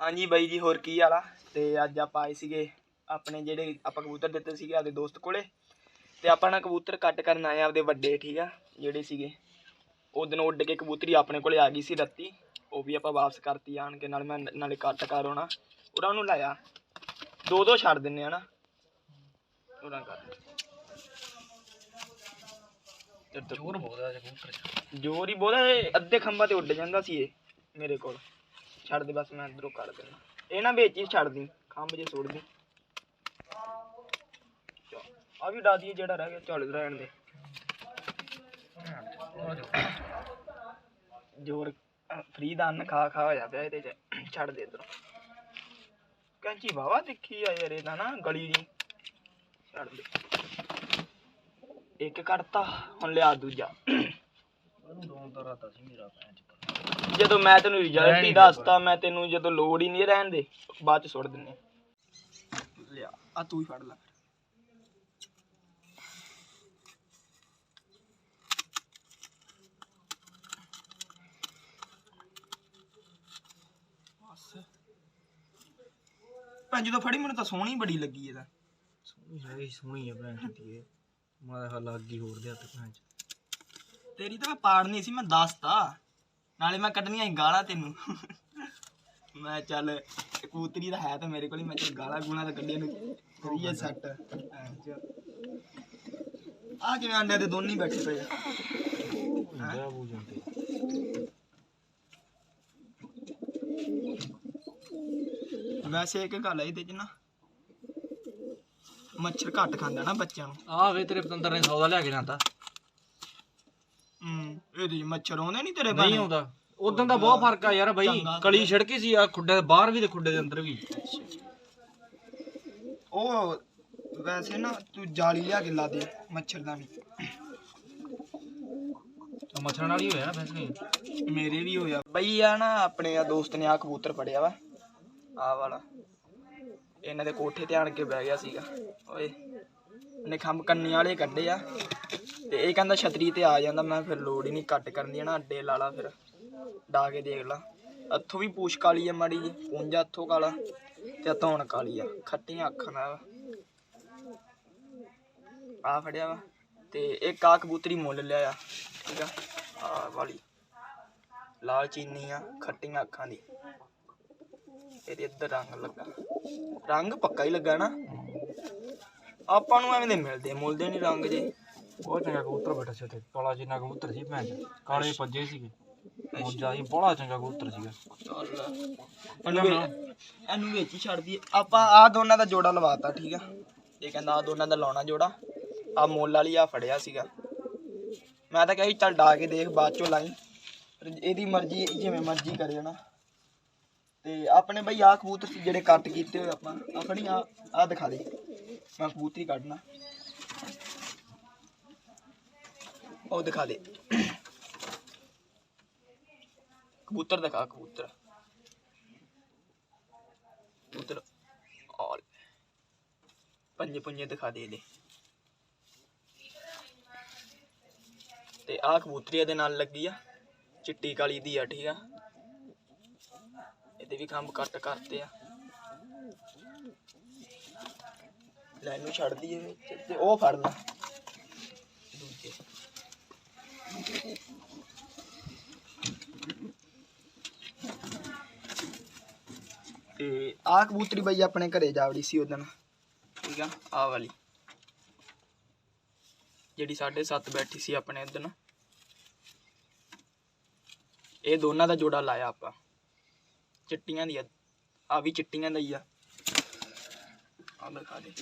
ਹਾਂਜੀ ਬਾਈ ਜੀ ਹੋਰ ਕੀ ਹਾਲਾ ਤੇ ਅੱਜ ਆਪਾਂ ਆਏ ਸੀਗੇ ਆਪਣੇ ਜਿਹੜੇ ਆਪਾਂ ਕਬੂਤਰ ਦਿੱਤੇ ਸੀਗੇ ਆਪਦੇ ਦੋਸਤ ਕੋਲੇ। ਤੇ ਆਪਾਂ ਨਾ ਕਬੂਤਰ ਕੱਟ ਕਰਨ ਆਏ ਆਪਦੇ ਵੱਡੇ ਠੀਕ ਆ? ਜਿਹੜੇ ਸੀਗੇ। ਉਹ ਦਿਨ ਉੱਡ ਕੇ ਕਬੂਤਰੀ ਆਪਣੇ ਕੋਲੇ ਆ ਗਈ ਸੀ ਰੱਤੀ। ਉਹ ਵੀ ਆਪਾਂ ਵਾਪਸ ਕਰਤੀ ਆਣ ਕੇ ਨਾਲ ਮੈਂ ਨਾਲੇ ਕੱਟ ਕਰ ਹੋਣਾ ਉਹਨਾਂ ਨੂੰ ਲਾਇਆ। ਦੋ ਦੋ ਛੱਡ ਦਿੰਨੇ ਆ ਨਾ। ਉਹਨਾਂ ਕਰ। ਜ਼ੋਰ ਬਹੁਤ ਆ ਕਬੂਤਰ ਜੋਰ ਹੀ ਇਹ ਅੱਧੇ ਖੰਭਾਂ ਤੇ ਉੱਡ ਜਾਂਦਾ ਸੀ ਇਹ ਮੇਰੇ ਕੋਲ। ਛੱਡ ਦੇ, ਬਸ ਮੈਂ ਅੰਦਰੋਂ ਕਰ ਦੇਣਾ ਇਹ ਨਾ ਵਿੱਚ ਹੀ ਛੱਡ ਦੀ, ਖੰਭ ਜੇ ਸੁੱਟ ਦੀ। ਆ ਵੀ ਡਾ ਦਈਏ ਜਿਹੜਾ ਰਹਿ ਗਿਆ, ਚੱਲ ਰਹਿਣ ਦੇ। ਜੋਰ, ਫਰੀ ਦਾ ਅੰਨ ਖਾ ਖਾ ਹੋਇਆ ਪਿਆ ਇਹਦੇ ਚ, ਛੱਡ ਦੇ ਇਧਰੋਂ। ਕੈਂਚੀ ਬਾਵਾ ਤਿੱਖੀ ਆ ਯਾਰ, ਇਹਦਾ ਨਾ ਗਲੀ ਜੀ। ਛੱਡ ਦੇ। ਇੱਕ ਕੱਢਤਾ ਹੁਣ ਲਿਆ ਦੂਜਾ। ਉਹਨੂੰ ਦੋਨ ਦਾ ਰਾਤਾ ਸੀ ਮੇਰਾ ਭੈਣ ਚ ਜਦੋਂ ਮੈਂ ਤੈਨੂੰ ਰਿਜ਼ਲਟ ਹੀ ਹੀ ਦੱਸਤਾ ਮੈਂ ਤੈਨੂੰ ਜਦੋਂ ਲੋੜ ਹੀ ਨਹੀਂ ਰਹਿਣ ਦੇ ਬਾਅਦ ਚ ਸੁੱਟ ਦਿੰਨੇ ਲਿਆ ਆ ਤੂੰ ਹੀ ਫੜ ਲੈ। ਭੈਣ ਜਦੋਂ ਫੜੀ ਮੈਨੂੰ ਤਾਂ ਸੋਹਣੀ ਬੜੀ ਲੱਗੀ ਇਹਦਾ। ਸੋਹਣੀ ਆ ਭੈਣ ਦੀ ਹਾਲ ਲੱਗ ਹੋਰ ਦੇ ਹੱਥ ਭੈਣ ਚ ਤੇਰੀ ਤਾਂ ਮੈਂ ਪਾੜਨੀ ਸੀ ਮੈਂ ਦੱਸਤਾ। ਨਾਲੇ ਮੈਂ ਕੱਢਣੀਆਂ ਸੀ ਗਾਲਾਂ ਤੈਨੂੰ। ਮੈਂ ਚੱਲ ਕਬੂਤਰੀ ਦਾ ਹੈ ਤਾਂ ਮੇਰੇ ਕੋਲ ਹੀ ਮੈਂ ਚੱਲ ਗਾਲਾਂ ਗੂਲਾਂ ਤਾਂ ਕੱਢੀਆਂ ਨੂੰ ਕਰੀਏ ਸੈੱਟ। ਆ ਕਿਵੇਂ ਆਂਡਿਆਂ ਤੇ ਦੋਨੇ ਹੀ ਬੈਠੇ ਪਏ ਆ। ਹੁੰਦਾ ਬੂ ਜਾਂਦੇ। ਵੈਸੇ ਇੱਕ ਗੱਲ ਹੈ ਇਹਦੇ ਚ ਨਾ ਮੱਛਰ ਘੱਟ ਖਾਂਦਾ ਨਾ ਬੱਚਿਆਂ ਨੂੰ। ਆ ਵੇ ਤੇਰੇ ਪਤੰਦਰ ਨੇ ਸੌਦਾ ਲਿਆ ਕੇ ਜਾਂਦਾ। ਇਹਦੇ ਚ ਮੱਛਰ ਆਉਂਦੇ ਨਹੀਂ ਤੇਰੇ ਨਹੀਂ? ਆਉਂਦਾ। ਉਦੋਂ ਦਾ ਬਹੁਤ ਫ਼ਰਕ ਆ ਯਾਰ ਬਈ। ਚੰਗਾ। ਕਲੀ ਛਿੜਕੀ ਸੀ ਆ ਖੁੱਡੇ ਦੇ ਬਾਹਰ ਵੀ ਤੇ ਖੁੱਡੇ ਦੇ ਅੰਦਰ ਵੀ। ਉਹ ਵੈਸੇ ਨਾ ਤੂੰ ਜਾਲੀ ਲਿਆ ਕੇ ਲਾ ਦੇ ਮੱਛਰਦਾਨੀ ਆ ਮੱਛਰਾਂ ਨਾਲ ਹੀ ਹੋਇਆ ਨਾ ਫੈਸਲੇ ਮੇਰੇ ਵੀ ਹੋਇਆ। ਬਈ ਆ ਨਾ ਆਪਣੇ ਆ ਦੋਸਤ ਨੇ ਆ ਕਬੂਤਰ ਫੜਿਆ ਵਾ ਆ ਵਾਲਾ। ਇਹਨਾਂ ਦੇ ਕੋਠੇ ਤੇ ਆਣ ਕੇ ਬਹਿ ਗਿਆ ਸੀਗਾ। ਓਏ ਨੇ ਖੰਭ ਕੰਨੀ ਵਾਲੇ ਕੱਢੇ ਆ। ਤੇ ਇਹ ਕਹਿੰਦਾ ਛਤਰੀ ਤੇ ਆ ਜਾਂਦਾ ਮੈਂ ਫਿਰ ਲੋੜ ਹੀ ਨਹੀਂ ਕੱਟ ਕਰਨ ਦੀ ਨਾ ਅੱਡੇ ਲਾ ਲਾ ਫਿਰ ਡਾ ਕੇ ਦੇਖ ਲਾ। ਅੱਥੋਂ ਵੀ ਪੂਛ ਕਾਲੀ ਆ ਮਾੜੀ ਜੀ ਪੁੰਜਾ ਅੱਥੋਂ ਕਾਲਾ ਤੇ ਧੌਣ ਕਾਲੀ ਆ ਖੱਟੀਆਂ ਅੱਖਾਂ ਦਾ ਆ ਫੜਿਆ ਵਾ ਤੇ ਇੱਕ ਆ ਕਬੂਤਰੀ ਮੁੱਲ ਲਿਆ ਆ ਠੀਕ ਆ ਆ ਵਾਲੀ। ਲਾਲ ਚੀਨੀ ਆ ਖੱਟੀਆਂ ਅੱਖਾਂ ਦੀ। ਇਹਦੇ ਇੱਧਰ ਰੰਗ ਲੱਗਾ। ਰੰਗ ਪੱਕਾ ਹੀ ਲੱਗਾ ਨਾ। ਆਪਾਂ ਨੂੰ ਐਵੇਂ ਦੇ ਮਿਲਦੇ ਆ, ਮੁੱਲਦੇ ਨਹੀਂ ਰੰਗ ਜੇ। ਬਹੁਤ ਚੰਗਾ ਕਬੂਤਰ ਬੈਠਾ ਸੀ ਉੱਥੇ, ਕਾਲਾ ਜਿੰਨਾ ਕਬੂਤਰ ਸੀ ਭੈਣ ਚ ਕਾਲੇ ਪੱਜੇ ਸੀਗੇ, ਮੋਜਾ ਸੀ, ਬੜਾ ਚੰਗਾ ਕਬੂਤਰ ਸੀਗਾ। ਇਹਨੂੰ ਵੀ- ਇਹਨੂੰ ਵਿੱਚ ਹੀ ਛੱਡ ਦਈਏ। ਆਪਾਂ ਆ ਦੋਨਾਂ ਦਾ ਜੋੜਾ ਲਵਾਤਾ, ਠੀਕ ਆ? ਇਹ ਕਹਿੰਦਾ ਆ ਦੋਨਾਂ ਦਾ ਲਾਉਣਾ ਜੋੜਾ। ਆ ਮੁੱਲ ਵਾਲੀ ਆ ਫੜਿਆ ਸੀਗਾ। ਮੈਂ ਤਾਂ ਕਹੀ ਚੱਲ ਡਾ ਕੇ ਦੇਖ, ਬਾਅਦ ਚੋਂ ਲਾਈ। ਪਰ ਇਹਦੀ ਮਰਜ਼ੀ, ਜਿਵੇਂ ਮਰਜ਼ੀ ਕਰੇ ਨਾ ਤੇ ਆਪਣੇ ਬਈ ਆ ਕਬੂਤਰ ਸੀ ਜਿਹੜੇ ਕੱਟ ਕੀਤੇ ਹੋਏ ਆਪਾਂ। ਆਪਣੀ ਆ ਆ ਦਿਖਾ ਦੇ। ਮੈਂ ਕਬੂਤਰੀ ਕੱਢਣਾ। ਉਹ ਦਿਖਾ ਦੇ। ਕਬੂਤਰ ਦਿਖਾ, ਕਬੂਤਰ। ਕਬੂਤਰ ਆਲ ਪੰਜੇ ਪੰਜੇ ਦਿਖਾ ਦੇ ਇਹਦੇ। ਤੇ ਆਹ ਕਬੂਤਰੀ ਇਹਦੇ ਨਾਲ ਲੱਗੀ ਆ, ਚਿੱਟੀ ਕਾਲੀ ਦੀ ਆ, ਠੀਕ ਆ। ਇਹਦੇ ਵੀ ਖੰਭ ਕੱਟ ਕਰਤੇ ਆ। ਲੈ ਇਹਨੂੰ ਛੱਡ ਦਈਏ, ਤੇ ਉਹ ਫੜ ਲੈ। ਦੂਜੇ। ਤੇ ਆਹ ਕਬੂਤਰੀ ਬਈ ਆਪਣੇ ਘਰੇ ਜਾਵੜੀ ਸੀ ਉਦੋਂ ਠੀਕ ਆ, ਆਹ ਵਾਲੀ। ਜਿਹੜੀ 7.5 ਬੈਠੀ ਸੀ ਆਪਣੇ ਉਦੋਂ ਇਹ ਦੋਨਾਂ ਦਾ ਜੋੜਾ ਲਾਇਆ ਆਪਾਂ। ਚਿੱਟੀਆਂ ਦੀ ਆ ਵੀ ਚਿੱਟੀਆਂ ਦਾ ਹੀ ਆ। ਆ ਦਿਖਾ ਦੇ।